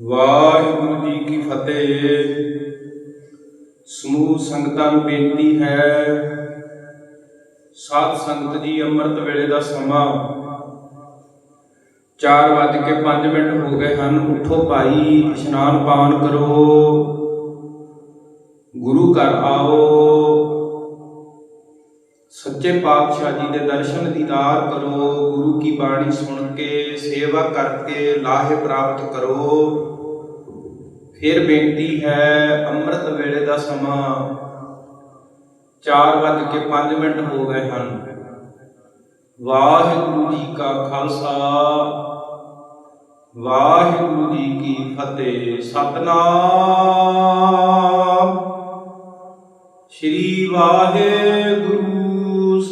ਵਾਹਿਗੁਰੂ ਜੀ ਕੀ ਫਤਿਹ। ਸਮੂਹ ਸੰਗਤਾਂ ਨੂੰ ਬੇਨਤੀ ਹੈ, ਸਾਧ ਸੰਗਤ ਜੀ ਅੰਮ੍ਰਿਤ ਵੇਲੇ ਦਾ ਸਮਾਂ 4:05 ਮਿੰਟ ਹੋ ਗਏ ਹਨ। ਉਠੋ ਭਾਈ, ਇਸ਼ਨਾਨ ਪਾਨ ਕਰੋ। ਗੁਰੂ ਘਰ ਆਓ। ਸੱਚੇ ਪਾਤਸ਼ਾਹ ਜੀ ਦੇ ਦਰਸ਼ਨ ਦੀਦਾਰ ਕਰੋ, ਗੁਰੂ ਕੀ ਬਾਣੀ ਸੁਣ ਕੇ, ਸੇਵਾ ਕਰਕੇ ਲਾਹੇ ਪ੍ਰਾਪਤ ਕਰੋ। ਫਿਰ ਬੇਨਤੀ ਹੈ, ਅੰਮ੍ਰਿਤ ਵੇਲੇ ਦਾ ਸਮਾਂ 4:05 ਮਿੰਟ ਹੋ ਗਏ ਹਨ। ਵਾਹਿਗੁਰੂ ਜੀ ਕਾ ਖਾਲਸਾ, ਵਾਹਿਗੁਰੂ ਜੀ ਕੀ ਫਤਿਹ, ਸਤਨਾਮ। ਸ਼੍ਰੀ ਵਾਹਿਗੁਰੂ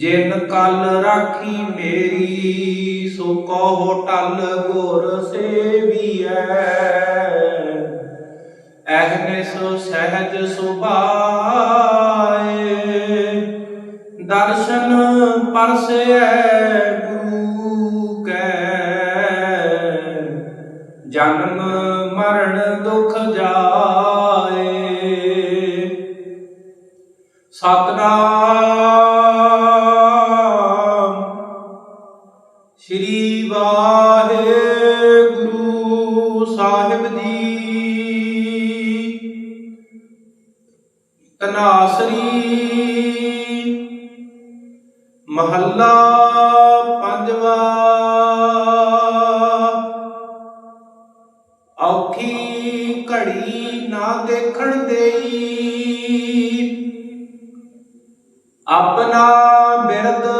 ਜਿਨ ਕਲ ਰਾਖੀ ਮੇਰੀ, ਸੋ ਕਹੋ ਟਲ ਗੁਰ ਸੇਵੀਐ। ਐਹਨਿਸ ਸਹਿਜ ਸੁਭਾਏ, ਦਰਸ਼ਨ ਪਰਸੈ ਗੁਰੂ ਕੈ। ਜਨਮ ਮਰਨ ਦੁਖ ਜਾਏ, ਸਤਨਾਮ ਸਾਹਿਬ ਦੀ ਤਨਾਸਰੀ ਮਹੱਲਾ ਪੰਜਵਾ ਔਖੀ ਘੜੀ ਨਾ ਦੇਖਣ ਦੇਈ ਆਪਣਾ ਬਿਰਦ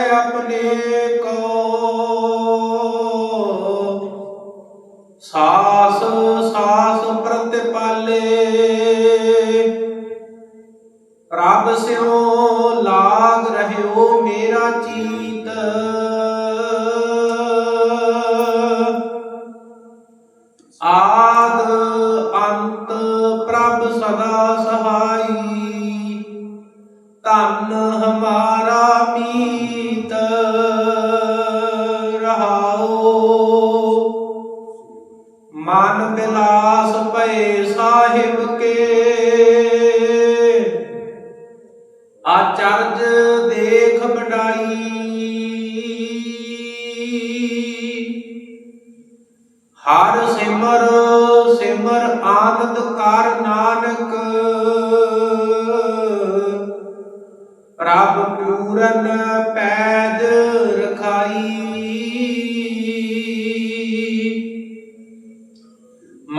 ਕੋ ਸਾਸ ਸਾਸ ਪ੍ਰਤਿਪਾਲੇ। ਪ੍ਰਭ ਸਿਓ ਲਾਗ ਰਹਿਓ ਮੇਰਾ ਚੀਤ। ਆਦ ਅੰਤ ਪ੍ਰਭ ਸਦਾ ਸਹਾਈ। ਧੰਨ ਹਮਾਰਾ ਮੀਤ ਰਹਾਓ ਮਨ ਬਿਲਾਸ ਭਏ ਸਾਹਿਬ ਕੇ। ਆਚਰਜ ਦੇਖ ਬਡਾਈ ਹਰ ਸਿਮਰ ਸਿਮਰ ਆਨੰਦ ਕਰ ਨਾਨਕ।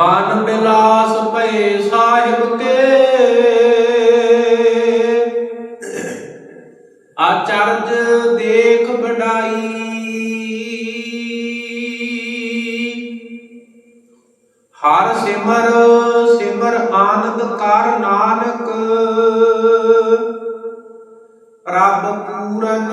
ਮਨ ਬਿਲਾਸ ਭਏ ਸਾਹਿਬ ਕੇ। ਆਚਰਜ ਦੇਖ ਬਡਾਈ ਹਰ ਸਿਮਰ ਸਿਮਰ ਆਨੰਦ ਕਰ ਨਾਨਕ। ਪ੍ਰਭ ਪੂਰਨ